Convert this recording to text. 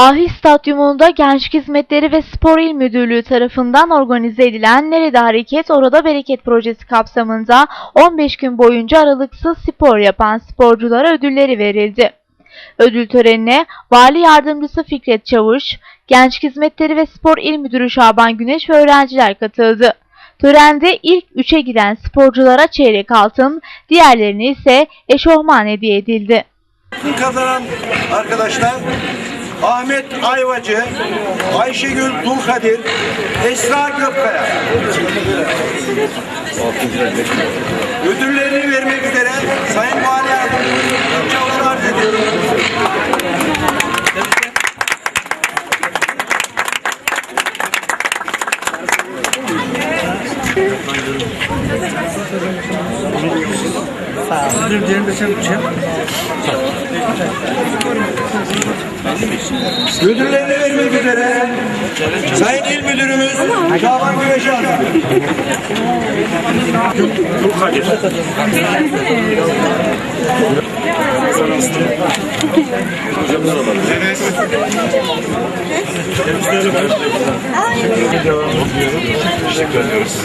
Ahi Stadyumunda Gençlik Hizmetleri ve Spor İl Müdürlüğü tarafından organize edilen Nerede Hareket Orada Bereket projesi kapsamında 15 gün boyunca aralıksız spor yapan sporculara ödülleri verildi. Ödül törenine Vali Yardımcısı Fikret Çavuş, Gençlik Hizmetleri ve Spor İl Müdürü Şaban Güneş ve öğrenciler katıldı. Törende ilk üçe giden sporculara çeyrek altın, diğerlerine ise eşofman hediye edildi. Kazanan arkadaşlar Ahmet Ayvacı, Ayşegül Dulkadir, Esra Gökkaya. Ödüllerini vermek üzere Sayın Vali Yardımcısı Çavuş arz ediyorum. Ödüllerini vermek üzere Sayın İl Müdürümüz Şaban Güneş arz ediyorum. Teşekkür ediyoruz.